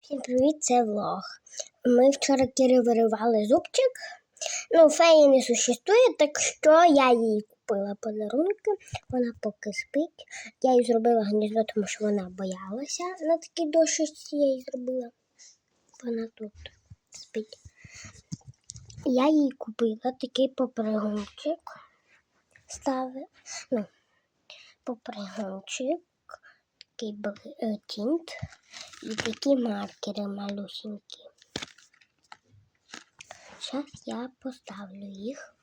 Всім привіт, це влог. Ми вчора Кірі виривали зубчик. Ну, феї не существує, так що я їй купила подарунки. Вона поки спить. Я їй зробила гніздо, тому що вона боялася на такій дошечці я їй зробила. Вона тут спить. Я їй купила такий попригунчик. Ставив. Ну, попригунчик, такий тінт і такі маркери малюсенькі. Зараз я поставлю їх.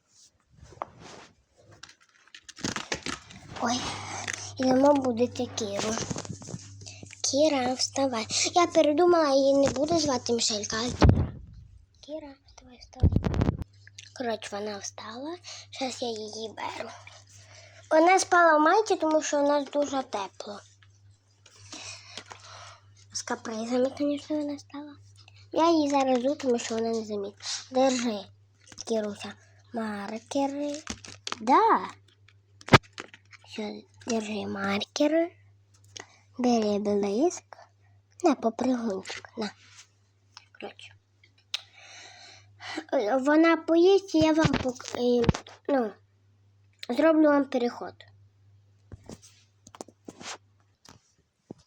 Ой, ідемо будете Кіру. Кіра, вставай. Я передумала, її не буду звати Мішелька, а Кіра. Кіра, вставай, вставай. Коротше, вона встала. Зараз я її беру. Вона спала в майці, тому що у нас дуже тепло. З капризами, звісно, вона стала. Я її зараз жду, тому що вона не замітить. Держи, Кіруся, маркери. Да. Все, держи маркери. Бери блиск. На попригунчик. На. Коротше. Вона поїсть, і я вам пок... ну, зроблю вам переход.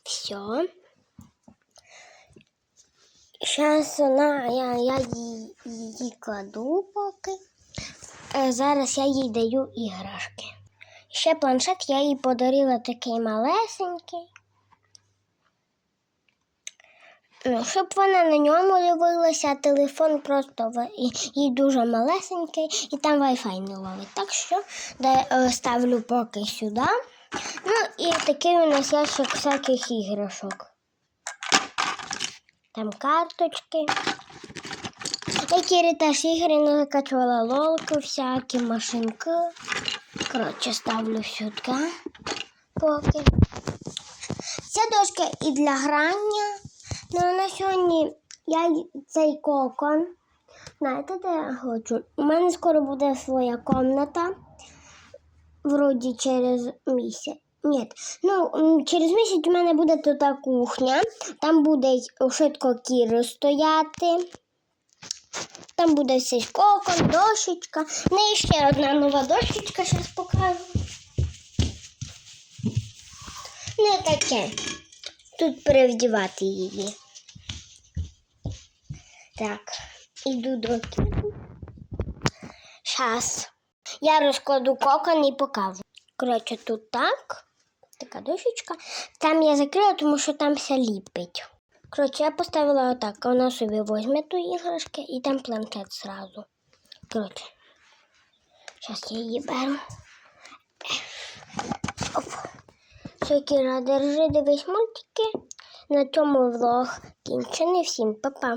Все. Зараз вона, я, я її, її кладу поки. Е, зараз я їй даю іграшки. Ще планшет я їй подарила такий малесенький. Ну, щоб вона на ньому дивилася, телефон просто їй дуже малесенький, і там Wi-Fi не ловить. Так що де, ставлю поки сюди. Ну і такий у нас ящик всяких іграшок. Там карточки. Які теж ігри накачувала лолки, всякі машинки. Коротше, ставлю сюди поки. Ця дошка і для грання. Ну, на сьогодні я цей кокон. Знаєте, де я хочу? У мене скоро буде своя комната. Вроді через місяць. Ні, ну через місяць у мене буде тут та кухня. Там буде швидко кіри стояти. Там буде цей кокон, дощечка. В неї ще одна нова дощечка, зараз покажу. Не таке. Тут перевдівати її. Так, іду до кіду. Щас. Я розкладу кокон і покажу. Коротше, тут так. Така дощечка. Там я закрила, тому що там все ліпить. Коротше, я поставила отак. Вона собі візьме ту іграшки і там планшет зразу. Коротше. Зараз я її беру. Оп. Все, Кіра, держи, дивись мультики. На цьому влог кінчений. Всім па-па.